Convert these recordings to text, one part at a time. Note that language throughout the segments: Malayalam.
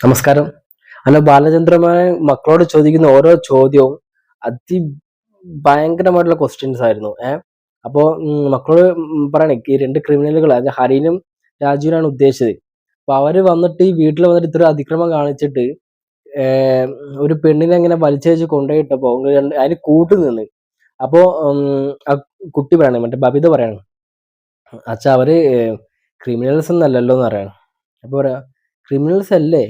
നമസ്കാരം. അല്ല ബാലചന്ദ്രമായ മക്കളോട് ചോദിക്കുന്ന ഓരോ ചോദ്യവും അതി ഭയങ്കരമായിട്ടുള്ള ക്വസ്റ്റ്യൻസ് ആയിരുന്നു. ഏഹ് അപ്പോ മക്കൾ മക്കളോട് പറയണേ ഈ രണ്ട് ക്രിമിനലുകൾ അതായത് ഹരിനും രാജുവിനാണ് ഉദ്ദേശിച്ചത്. അപ്പൊ അവർ വന്നിട്ട് ഈ വീട്ടിൽ വന്നിട്ട് ഇത്ര അതിക്രമം കാണിച്ചിട്ട് ഒരു പെണ്ണിനെ ഇങ്ങനെ വലിച്ചേച്ച് കൊണ്ടുപോയിട്ടപ്പോ അതിന് കൂട്ടു നിന്ന്. അപ്പോ ആ കുട്ടി പറയണേ മറ്റേ ബബിത പറയാണ് അച്ഛാ അവർ ക്രിമിനൽസ് ഒന്നല്ലല്ലോ എന്ന് പറയാണ്. അപ്പൊ പറയാ ക്രിമിനൽസ് അല്ലേ?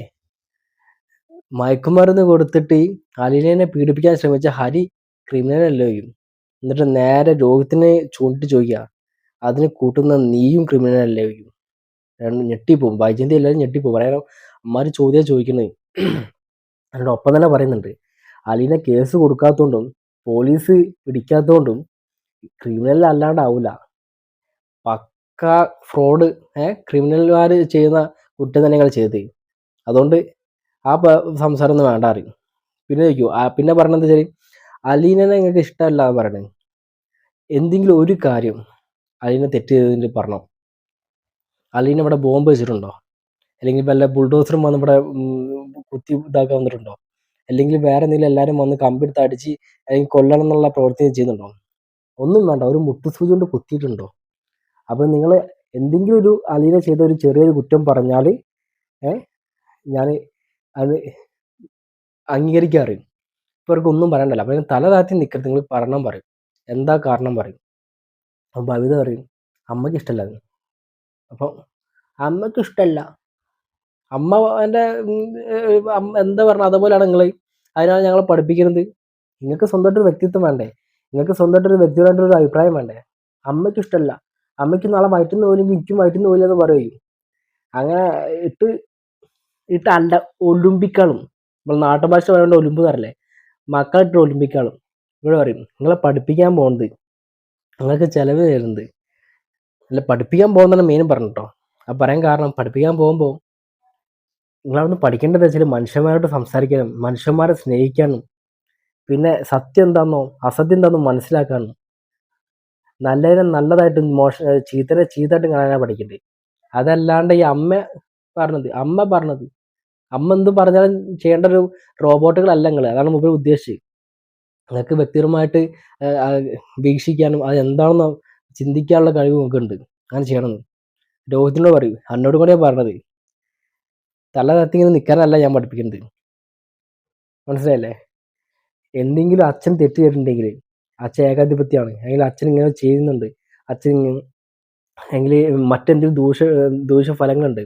മയക്കുമരുന്ന് കൊടുത്തിട്ട് അലീനയെ പീഡിപ്പിക്കാൻ ശ്രമിച്ച ഹരി ക്രിമിനൽ അല്ലേ എന്നിട്ട് നേരെ രോഗത്തിനെ ചൂണ്ടിട്ട് ചോദിക്കുക അതിന് കൂട്ടുന്ന നീയും ക്രിമിനൽ രണ്ട് ഞെട്ടിപ്പോവും. വൈജയന്തി എല്ലാവരും ഞെട്ടിപ്പോവും. പറയാനോ അമ്മമാര് ചോദ്യം ചോദിക്കുന്നത് അതിന്റെ ഒപ്പം തന്നെ പറയുന്നുണ്ട്. അലീനെ കേസ് കൊടുക്കാത്തോണ്ടും പോലീസ് പിടിക്കാത്തോണ്ടും ക്രിമിനൽ അല്ലാണ്ടാവൂല. പക്ക ഫ്രോഡ് ഏഹ് ക്രിമിനൽമാർ ചെയ്യുന്ന കുറ്റം തന്നെയാണ് ചെയ്തത്. അതുകൊണ്ട് ആ സംസാരം ഒന്നും വേണ്ട അറിയും പിന്നെ ചോദിക്കൂ പിന്നെ പറഞ്ഞത് വെച്ചാൽ അലീനെ നിങ്ങൾക്ക് ഇഷ്ടമല്ല എന്ന് പറയണേ. എന്തെങ്കിലും ഒരു കാര്യം അലീനെ തെറ്റ് ചെയ്തതിന്റെ പറഞ്ഞോ? അലീന ഇവിടെ ബോംബ് വെച്ചിട്ടുണ്ടോ? അല്ലെങ്കിൽ വല്ല ബുൾഡോസറും വന്ന് ഇവിടെ കുത്തി ഇതാക്കാൻ വന്നിട്ടുണ്ടോ? അല്ലെങ്കിൽ വേറെ എന്തെങ്കിലും എല്ലാവരും വന്ന് കമ്പെടുത്ത് അടിച്ച് അല്ലെങ്കിൽ കൊല്ലണം എന്നുള്ള പ്രവൃത്തി ചെയ്യുന്നുണ്ടോ? ഒന്നും വേണ്ട ഒരു മുട്ടുസൂചി കൊണ്ട് കുത്തിയിട്ടുണ്ടോ? അപ്പം നിങ്ങൾ എന്തെങ്കിലും ഒരു അലീന ചെയ്ത ഒരു ചെറിയൊരു കുറ്റം പറഞ്ഞാൽ ഏഹ് ഞാൻ അത് അംഗീകരിക്കാറ് ഇപ്പൊ അവർക്ക് ഒന്നും പറയണ്ടല്ലോ. അപ്പൊ തല താത്തി നിൽക്കരുത് നിങ്ങൾ പറയണം പറയും. എന്താ കാരണം പറയും. അപ്പൊ ഭവിത പറയും അമ്മയ്ക്ക് ഇഷ്ടമല്ല അത് അപ്പൊ അമ്മയ്ക്ക് ഇഷ്ടമല്ല. അമ്മ എന്റെ എന്താ പറഞ്ഞ അതുപോലെയാണ് നിങ്ങൾ അതിനാണ് ഞങ്ങൾ പഠിപ്പിക്കുന്നത്. നിങ്ങൾക്ക് സ്വന്തമായിട്ടൊരു വ്യക്തിത്വം വേണ്ടേ? നിങ്ങൾക്ക് സ്വന്തമായിട്ടൊരു വ്യക്തിപരമായിട്ട് ഒരു അഭിപ്രായം വേണ്ടേ? അമ്മയ്ക്ക് ഇഷ്ടമല്ല. അമ്മയ്ക്ക് നാളെ വയറ്റുന്ന പോലെങ്കിൽ ഇക്കും വയറ്റുന്ന പോലെ എന്ന് പറയും. അങ്ങനെ ഇട്ട് ഇട്ട് അണ്ട ഒലുമ്പിക്കാളും നമ്മൾ നാട്ടുഭാഷ പറയുന്നത് ഒലുമ്പ് തരല്ലേ മക്കളിട്ട് ഒലിമ്പിക്കാളും ഇവിടെ പറയും നിങ്ങളെ പഠിപ്പിക്കാൻ പോകുന്നത് നിങ്ങൾക്ക് ചിലവ് തരുന്നത്. അല്ല പഠിപ്പിക്കാൻ പോകുന്നതാണ് മെയിൻ പറഞ്ഞിട്ടോ. ആ പറയാൻ കാരണം പഠിപ്പിക്കാൻ പോകുമ്പോൾ നിങ്ങളവിടുന്ന് പഠിക്കേണ്ടത് വെച്ചാൽ മനുഷ്യന്മാരോട് സംസാരിക്കാനും മനുഷ്യന്മാരെ സ്നേഹിക്കാനും പിന്നെ സത്യം എന്താണെന്നോ അസത്യം എന്താണെന്നോ മനസ്സിലാക്കാനും നല്ലതിനെ നല്ലതായിട്ടും മോശ ചീത്തനെ ചീത്തയായിട്ട് കാണാനാണ് പഠിക്കേണ്ടത് അതല്ലാണ്ട് ഈ അമ്മ പറഞ്ഞത് അമ്മ പറഞ്ഞത് അമ്മ എന്ത് പറഞ്ഞാലും ചെയ്യേണ്ട ഒരു റോബോട്ടുകളല്ല നിങ്ങൾ അതാണ് മുമ്പ് ഉദ്ദേശിച്ചത്. നിങ്ങൾക്ക് വ്യക്തിപരമായിട്ട് വീക്ഷിക്കാനും അത് എന്താണെന്ന് ചിന്തിക്കാനുള്ള കഴിവ് നമുക്ക് ഉണ്ട് അങ്ങനെ ചെയ്യണമെന്ന് രോഹിത്തിനോട് പറയൂ. എന്നോട് കൂടെയാണ് പറഞ്ഞത്. തല തത്തി ഇങ്ങനെ നിൽക്കാനല്ല ഞാൻ പഠിപ്പിക്കുന്നത്. മനസ്സിലായല്ലേ? എന്തെങ്കിലും അച്ഛൻ തെറ്റ് ചെയ്തിട്ടുണ്ടെങ്കിൽ അച്ഛൻ ഏകാധിപത്യമാണ്. അല്ലെങ്കിൽ അച്ഛൻ ഇങ്ങനെ ചെയ്യുന്നുണ്ട്. അച്ഛൻ അല്ലെങ്കിൽ മറ്റെന്തെങ്കിലും ദൂഷ ദൂഷ്യഫലങ്ങളുണ്ട്.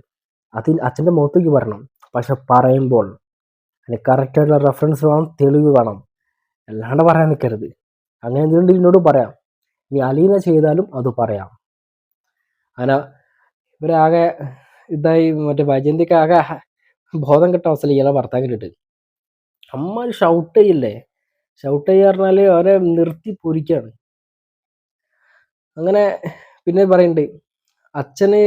അത് അച്ഛന്റെ മുഖത്തേക്ക് പറയണം പക്ഷെ പറയുമ്പോൾ അതിന് കറക്റ്റായിട്ടുള്ള റെഫറൻസ് വേണം തെളിവ് വേണം. അല്ലാണ്ട് പറയാൻ നിൽക്കരുത് അങ്ങനെ എന്തുകൊണ്ട് എന്നോട് പറയാം? ഇനി അലീന ചെയ്താലും അത് പറയാം. അങ്ങനെ ഇവരാകെ ഇതായി മറ്റേ വൈജന്തിക്ക് ആകെ ബോധം കിട്ട അവസ്ഥയിൽ ഇയാളെ ഭർത്താവിലിട്ട് അമ്മ ഷൗട്ട് ചെയ്യില്ലേ? ഷൗട്ട് ചെയ്യുക പറഞ്ഞാൽ അവരെ നിർത്തി പൊരിക്കാണ്. അങ്ങനെ പിന്നെ പറയുന്നുണ്ട് അച്ഛന്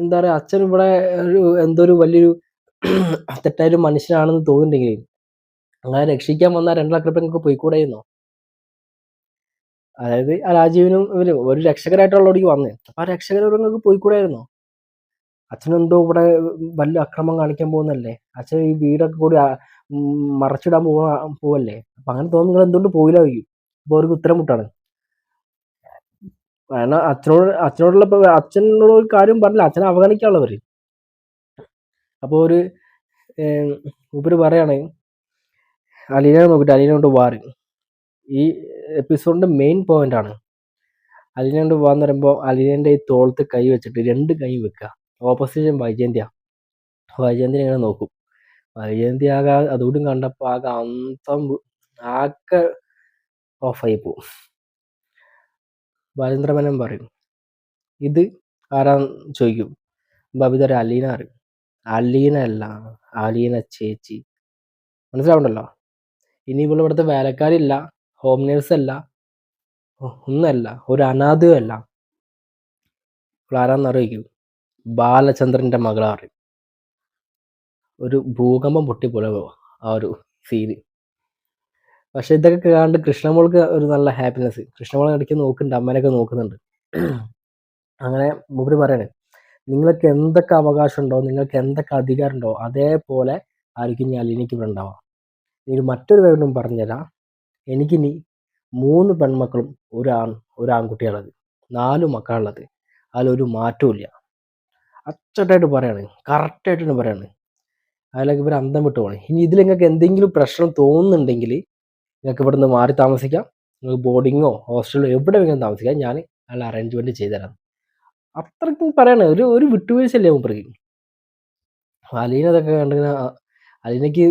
എന്താ പറയുക അച്ഛൻ ഇവിടെ ഒരു എന്തോ ഒരു വലിയൊരു ഒരു മനുഷ്യനാണെന്ന് തോന്നുന്നുണ്ടെങ്കിൽ അങ്ങനെ രക്ഷിക്കാൻ വന്ന രണ്ട് ലക്ഷം രൂപ നിങ്ങൾക്ക് അതായത് ആ രാജീവിനും ഇവർ ഒരു രക്ഷകരായിട്ടുള്ള രക്ഷകരായിട്ടുള്ളവർക്ക് വന്നേ അപ്പൊ ആ രക്ഷകരോട് നിങ്ങൾക്ക് പോയിക്കൂടായിരുന്നോ അച്ഛനെന്തോ ഇവിടെ വല്ല അക്രമം കാണിക്കാൻ പോകുന്നല്ലേ അച്ഛൻ ഈ വീടൊക്കെ കൂടി മറച്ചിടാൻ പോവാ പോവല്ലേ? അപ്പൊ അങ്ങനെ തോന്നുന്നു നിങ്ങൾ എന്തുകൊണ്ട് പോയില്ല വയ്ക്കും അപ്പൊ അവർക്ക് ഉത്തരം മുട്ടാണ്. കാരണം അച്ഛനോട് അച്ഛനോടുള്ള അച്ഛനോട് കാര്യം പറഞ്ഞില്ല. അച്ഛനെ അവഗണിക്കാനുള്ളവര്. അപ്പൊ ഒരു ഏഹ്, മൂപ്പര് അലീന നോക്കിയിട്ട് അലീനെ കൊണ്ട് വാറി. ഈ എപ്പിസോഡിന്റെ മെയിൻ പോയിന്റ് ആണ്. അലീനെ കൊണ്ട് വാന്ന് പറയുമ്പോൾ അലീനന്റെ ഈ തോളത്ത് കൈ വെച്ചിട്ട് രണ്ട് കൈ വെക്കുക ഓപ്പോസിഷൻ വൈജയന്തിയ. വൈജയന്തി ഇങ്ങനെ നോക്കും. വൈജയന്തി ആകെ അതുകൂടി കണ്ടപ്പോൾ ആകെ അന്തം ആകെ ഓഫായി പോവും. ബാലേന്ദ്രമേനൻ പറയും ഇത് ആരാന്ന് ചോദിക്കും? ബബിതര അലീന അറിയും അലീന അല്ല അലീന ചേച്ചി. മനസ്സിലാവുണ്ടല്ലോ ഇനി ഇവിടെ ഇവിടുത്തെ വേലക്കാരില്ല ഹോം നേഴ്സ് അല്ല ഒന്നല്ല ഒരു അനാഥയല്ല അല്ല. ഇപ്പോൾ ആരാന്ന് അറിയിക്കും? ബാലചന്ദ്രന്റെ മകളെ അറിയും. ഒരു ഭൂകമ്പം പൊട്ടിപ്പോലെ ആ ഒരു സീന് പക്ഷെ ഇതൊക്കെ കണ്ട് കൃഷ്ണമോൾക്ക് ഒരു നല്ല ഹാപ്പിനെസ് കൃഷ്ണമോൾ ഇടയ്ക്ക് നോക്കുന്നുണ്ട് അമ്മേനൊക്കെ നോക്കുന്നുണ്ട്. അങ്ങനെ മൂപ്പര് പറയണേ നിങ്ങൾക്ക് എന്തൊക്കെ അവകാശമുണ്ടോ നിങ്ങൾക്ക് എന്തൊക്കെ അധികാരമുണ്ടോ അതേപോലെ ആയിരിക്കും ഞാൻ എനിക്ക് ഇവിടെ ഉണ്ടാവുക. ഇനി മറ്റൊരു വേണ്ടും പറഞ്ഞുതരാം. എനിക്കിനി മൂന്ന് പെൺമക്കളും ഒരു ആൺ ഒരു ആൺകുട്ടിയാണത് നാല് മക്കളുള്ളത് അതിലൊരു മാറ്റവും അച്ചട്ടായിട്ട് പറയാണ് കറക്റ്റായിട്ട് പറയാണ്. അതിലൊക്കെ ഇവർ അന്തം വിട്ടു പോകണം ഇനി ഇതിൽ നിങ്ങൾക്ക് എന്തെങ്കിലും പ്രശ്നം തോന്നുന്നുണ്ടെങ്കിൽ നിങ്ങൾക്ക് ഇവിടെ നിന്ന് മാറി താമസിക്കാം. നിങ്ങൾക്ക് ബോർഡിങ്ങോ ഹോസ്റ്റലോ എവിടെ വേണമെങ്കിലും താമസിക്കാം. ഞാൻ അതിൽ അറേഞ്ച്മെന്റ് ചെയ്തുതരാം. അത്രയ്ക്കും പറയണ ഒരു ഒരു വിട്ടുവീഴ്ചയല്ലേ മൂപ്പർക്ക് അലീന അതൊക്കെ കണ്ടിങ്ങനെ അലീനയ്ക്ക്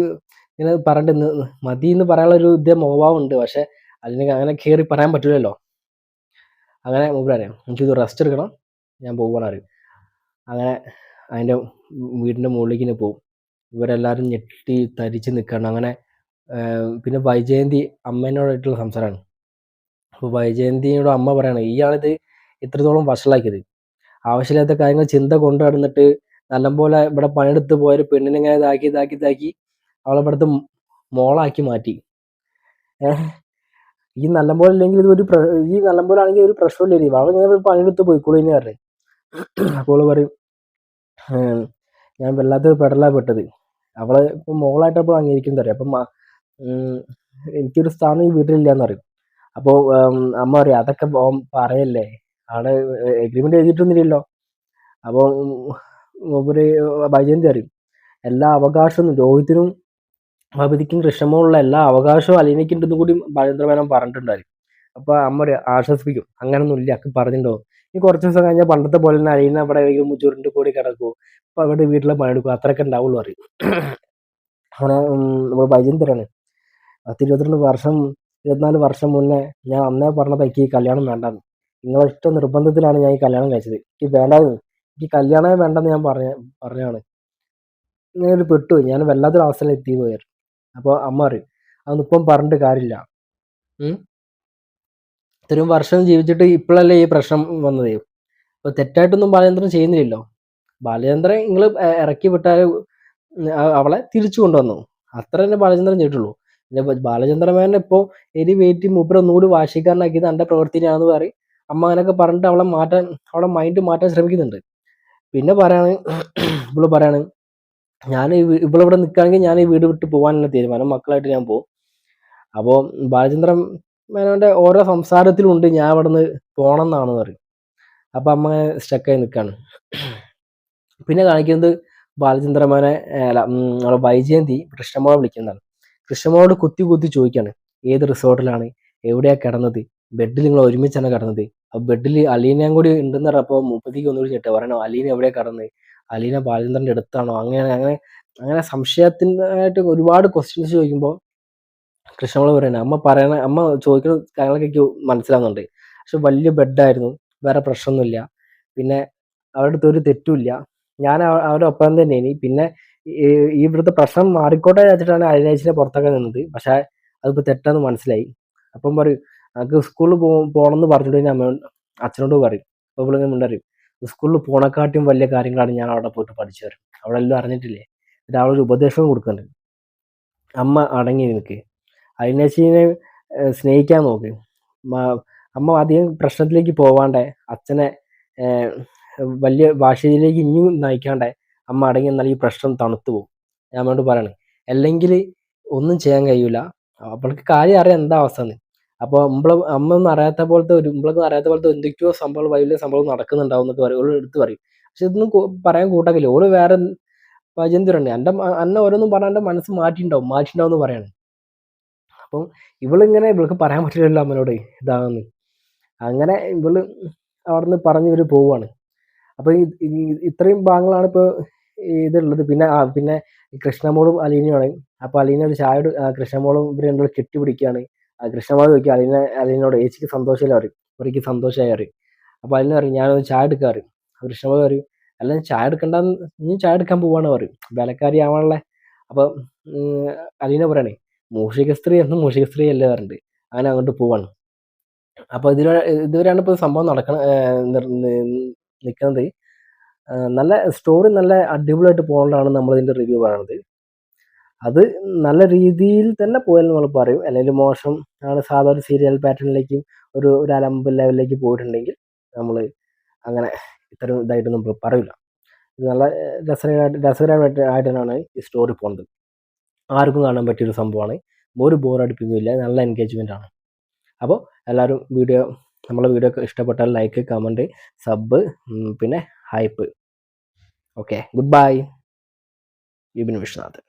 ഇങ്ങനെ പറഞ്ഞിട്ട് മതി എന്ന് പറയാനുള്ള ഒരു ഇതേ മോവാ ഉണ്ട് പക്ഷെ അലീനക്ക് അങ്ങനെ കയറി പറയാൻ പറ്റില്ലല്ലോ അങ്ങനെ മൂപ്പർ അറിയാം എനിക്കിത് റെസ്റ്റ് എടുക്കണം ഞാൻ പോകുവാണ് അറിയും അങ്ങനെ അതിന്റെ വീടിന്റെ മുകളിലേക്ക് പോകും ഇവരെല്ലാവരും ഞെട്ടി തരിച്ച് നിൽക്കണം അങ്ങനെ പിന്നെ വൈജയന്തി അമ്മേനോടായിട്ടുള്ള സംസാരമാണ്. അപ്പോൾ വൈജയന്തിയോട് അമ്മ പറയാണ് ഈയാണിത് ഇത്രത്തോളം വഷളാക്കിയത്. ആവശ്യമില്ലാത്ത കാര്യങ്ങൾ ചിന്ത കൊണ്ടു നടന്നിട്ട് നല്ലപോലെ ഇവിടെ പണിയെടുത്ത് പോയൊരു പെണ്ണിനെ ഇങ്ങനെ ഇതാക്കി ഇതാക്കി ഇതാക്കി അവളെ ഇവിടുത്തെ മോളാക്കി മാറ്റി. ഈ നല്ലപോലെ ഇല്ലെങ്കിൽ ഇത് ഒരു ഈ നല്ലപോലെ ആണെങ്കിൽ ഒരു പ്രശ്നമില്ല അവൾ ഇങ്ങനെ പണിയെടുത്ത് പോയിക്കോളൂ എന്ന് പറഞ്ഞു. അപ്പോൾ പറയും ഞാൻ വല്ലാത്ത പെടലാ പെട്ടത്. അവളെ ഇപ്പം മോളായിട്ട് അപ്പോൾ അംഗീകരിക്കുന്നത് അറിയാം. അപ്പം എനിക്കൊരു സ്ഥാനം ഈ വീട്ടിലില്ലാന്ന് പറയും. അപ്പോൾ അമ്മ പറയും അതൊക്കെ പറയല്ലേ? ആടെ എഗ്രിമെന്റ് എഴുതിയിട്ടൊന്നുമില്ലല്ലോ. അപ്പോൾ മൂപ്പര് ബൈജയന്തി അറിയും എല്ലാ അവകാശവും രോഹിത്തിനും ഭഗവതിക്കും കൃഷ്ണമോളുള്ള എല്ലാ അവകാശവും അലീനയ്ക്കുണ്ടെന്ന് കൂടി ബാലേന്ദ്രമേനോൻ പറഞ്ഞിട്ടുണ്ടായിരിക്കും അപ്പോൾ അമ്മ ആശ്വസിപ്പിക്കും. അങ്ങനെ അങ്ങനൊന്നും ഇല്ല അക്ക് പറഞ്ഞിട്ടുണ്ടോ? ഈ കുറച്ച് ദിവസം കഴിഞ്ഞാൽ പണ്ടത്തെ പോലെ തന്നെ അലീന അവിടെ ചുരുണ്ട് കൂടി കിടക്കുമോ അപ്പോൾ അവിടെ വീട്ടിലെ പണിയെടുക്കും അത്രയൊക്കെ ഉണ്ടാവുള്ളൂ അറിയും അങ്ങനെ നമ്മൾ വൈജയന്തരാണ് പത്ത് ഇരുപത്തിരണ്ട് വർഷം ഇരുപത്തിനാല് വർഷം മുന്നേ ഞാൻ അന്നേ പറഞ്ഞ ഈ കല്യാണം വേണ്ടെന്ന്. നിങ്ങളെ ഇഷ്ടം നിർബന്ധത്തിലാണ് ഞാൻ ഈ കല്യാണം കഴിച്ചത്. എനിക്ക് വേണ്ടാന്ന് എനിക്ക് കല്യാണമേ വേണ്ടെന്ന് ഞാൻ പറഞ്ഞ പറഞ്ഞാണ് ഒരു പെട്ടു. ഞാൻ വല്ലാത്തൊരു അവസ്ഥയിൽ എത്തി പോയായിരുന്നു. അപ്പോൾ അമ്മ പറയും അതൊന്നും ഇപ്പം പറഞ്ഞിട്ട് കാര്യമില്ല. ഇത്രയും വർഷം ജീവിച്ചിട്ട് ഇപ്പോഴല്ലേ ഈ പ്രശ്നം വന്നത്? അപ്പോൾ തെറ്റായിട്ടൊന്നും ബാലചന്ദ്രൻ ചെയ്യുന്നില്ലല്ലോ. ബാലചന്ദ്രൻ നിങ്ങൾ ഇറക്കി വിട്ടാൽ അവളെ തിരിച്ചു കൊണ്ടുവന്നു. അത്ര തന്നെ ബാലചന്ദ്രൻ ചെയ്തിട്ടുള്ളൂ. പിന്നെ ബാലചന്ദ്രമേനെ ഇപ്പോൾ എരി വെയിറ്റ് മൂപ്പർ ഒന്നുകൂടി വാശിക്കാരനാക്കിയത് എന്റെ പ്രവൃത്തിയാണെന്ന് പറയും. അമ്മ അങ്ങനെയൊക്കെ പറഞ്ഞിട്ട് അവളെ മാറ്റാൻ അവളെ മൈൻഡ് മാറ്റാൻ ശ്രമിക്കുന്നുണ്ട്. പിന്നെ പറയാണ് ഇവൾ പറയാണ് ഞാൻ ഇവളിവിടെ നിൽക്കുകയാണെങ്കിൽ ഞാൻ ഈ വീട് വിട്ട് പോകാനുള്ള തീരുമാനം. മക്കളായിട്ട് ഞാൻ പോകും അപ്പോൾ ബാലചന്ദ്രൻ മേനോന്റെ ഓരോ സംസാരത്തിലുണ്ട് ഞാൻ അവിടെ നിന്ന് പോകണം എന്നാണ് പറയും. അപ്പം അമ്മ സ്റ്റക്കായി നിൽക്കുകയാണ് പിന്നെ കാണിക്കുന്നത് ബാലചന്ദ്രമേനെ അല്ല വൈജയന്തി കൃഷ്ണമോളെ വിളിക്കുന്നതാണ്. കൃഷ്ണമോളോട് കുത്തി കുത്തി ചോദിക്കുകയാണ് ഏത് റിസോർട്ടിലാണ്? എവിടെയാണ് കിടന്നത്? ബെഡിൽ നിങ്ങൾ ഒരുമിച്ചാണ് കിടന്നത്? ബെഡിൽ അലീനയും കൂടി ഉണ്ടെന്ന് പറഞ്ഞപ്പോൾ മുപ്പത്തിക്ക് ഒന്നുകൂടി ചേട്ടാ പറയണോ? അലീന എവിടെ കടന്ന്? അലീന ബാലചന്ദ്രന്റെ അടുത്താണോ? അങ്ങനെ അങ്ങനെ അങ്ങനെ സംശയത്തിനായിട്ട് ഒരുപാട് ക്വസ്റ്റ്യൻസ് ചോദിക്കുമ്പോൾ കൃഷ്ണമോൾ പറയണ അമ്മ പറയണ അമ്മ ചോദിക്കുന്ന കാര്യങ്ങളൊക്കെ എനിക്ക് മനസ്സിലാവുന്നുണ്ട്. പക്ഷെ വലിയ ബെഡായിരുന്നു വേറെ പ്രശ്നമൊന്നുമില്ല. പിന്നെ അവരുടെ അടുത്ത് ഒരു തെറ്റുമില്ല. ഞാൻ അവരുടെ ഒപ്പം ഇനി പിന്നെ ഈ ഇവിടുത്തെ പ്രശ്നം മാറിക്കോട്ടെ വെച്ചിട്ടാണ് അലിനേച്ചിനെ പുറത്തൊക്കെ നിന്നത്. പക്ഷെ അതിപ്പോ തെറ്റാന്ന് മനസ്സിലായി. അപ്പം പറയും നമുക്ക് സ്കൂളിൽ പോ പോകണമെന്ന് പറഞ്ഞിട്ട് ഞാൻ അച്ഛനോട് പറയും. അപ്പോൾ ഇവിടെ മുണ്ടറിയും സ്കൂളിൽ പോണക്കാട്ടിയും വലിയ കാര്യങ്ങളാണ് ഞാൻ അവിടെ പോയിട്ട് പഠിച്ചു തരും അവിടെ എല്ലാം അറിഞ്ഞിട്ടില്ലേ? എന്നിട്ട് അവളൊരു ഉപദേശവും കൊടുക്കുന്നുണ്ട്. അമ്മ അടങ്ങി നിൽക്ക്. അലിനേച്ചിനെ സ്നേഹിക്കാൻ നോക്ക്. അമ്മ അധികം പ്രശ്നത്തിലേക്ക് പോവാണ്ടേ. അച്ഛനെ വലിയ ഭാഷയിലേക്ക് ഇനിയും നയിക്കാണ്ടേ. അമ്മ അടങ്ങി എന്നാൽ ഈ പ്രശ്നം തണുത്തു പോകും. ഞാൻ അമ്മയോട് പറയണേ. അല്ലെങ്കിൽ ഒന്നും ചെയ്യാൻ കഴിയൂല. അവൾക്ക് കാര്യം അറിയാം എന്താ അവസ്ഥ എന്ന്. അപ്പോൾ നമ്മളെ അമ്മ ഒന്നും അറിയാത്ത പോലത്തെ ഒരു നമ്മളൊന്നും അറിയാത്ത പോലത്തെ എന്തൊക്കെയോ സംഭവം വലിയ സംഭവം നടക്കുന്നുണ്ടാവും എന്നൊക്കെ പറയും. ഓരോ എടുത്ത് പറയും. പക്ഷെ ഇതൊന്നും പറയാൻ കൂട്ടാക്കില്ല. ഓൾ വേറെ വൈജന്തിരുണ്ട് എന്റെ അന്ന ഓരോന്നും പറഞ്ഞാൽ എന്റെ മനസ്സ് മാറ്റിണ്ടാവും മാറ്റിണ്ടാവും എന്ന് പറയാണ്. അപ്പം ഇവളിങ്ങനെ ഇവൾക്ക് പറയാൻ പറ്റില്ലല്ലോ അമ്മനോട്. ഇതാണെന്ന്. അങ്ങനെ ഇവൾ അവിടുന്ന് പറഞ്ഞ് ഇവർ പോവാണ്. അപ്പൊ ഇത്രയും ഭാഗങ്ങളാണ് ഇപ്പൊ ഇതുള്ളത്. പിന്നെ ആ പിന്നെ കൃഷ്ണമോളും അലീനയാണ് അപ്പൊ അലീന ഒരു ചായ കൃഷ്ണമോളും ഇവർ രണ്ടും കൃഷ്ണമോൾ ചോദിക്കും അലീന അലീനോട് ഏച്ചിക്ക് സന്തോഷമില്ല പറയും. ഒരിക്കൽ സന്തോഷമായി അറിയും അപ്പൊ അലീന പറയും ഞാനൊന്ന് ചായ എടുക്കാൻ അറിയും കൃഷ്ണമോൾ പറയും അല്ല ചായ എടുക്കണ്ടെന്ന് നീ ചായ എടുക്കാൻ പോവാണ് പറയും. വേലക്കാരി ആവാനുള്ള അപ്പൊ അലീന പറയണേ മൂഷിക സ്ത്രീ എന്ന് മൂഷിക സ്ത്രീ അല്ലേ പറഞ്ഞിട്ട് അങ്ങനെ അങ്ങോട്ട് പോവാണ്. അപ്പൊ ഇതിൽ ഇതുവരെയാണ് ഇപ്പൊ സംഭവം നടക്കണ നിൽക്കുന്നത്. നല്ല സ്റ്റോറി നല്ല അടിപൊളിയായിട്ട് പോകേണ്ടതാണ് നമ്മൾ റിവ്യൂ പറയുന്നത്. അത് നല്ല രീതിയിൽ തന്നെ പോയാൽ നമ്മൾ പറയും. അല്ലെങ്കിൽ മോശം ആണ് സാധാരണ സീരിയൽ പാറ്റേണിലേക്ക് ഒരു ഒരു അലമ്പ് ലെവലിലേക്ക് പോയിട്ടുണ്ടെങ്കിൽ നമ്മൾ അങ്ങനെ ഇത്തരം ഇതായിട്ട് നമ്മൾ പറയില്ല. ഇത് നല്ല രസകരമായിട്ട് രസകരമായിട്ട് ഈ സ്റ്റോറി പോകുന്നത്. ആർക്കും കാണാൻ പറ്റിയൊരു സംഭവമാണ്. ഒരു ബോറടിപ്പിക്കുന്നില്ല നല്ല എൻഗേജ്മെന്റ് ആണ്. അപ്പോൾ എല്ലാവരും വീഡിയോ നമ്മളെ വീഡിയോ ഇഷ്ടപ്പെട്ടാൽ ലൈക്ക് കമന്റ് സബ് പിന്നെ hype okay goodbye Vipin Viswanathan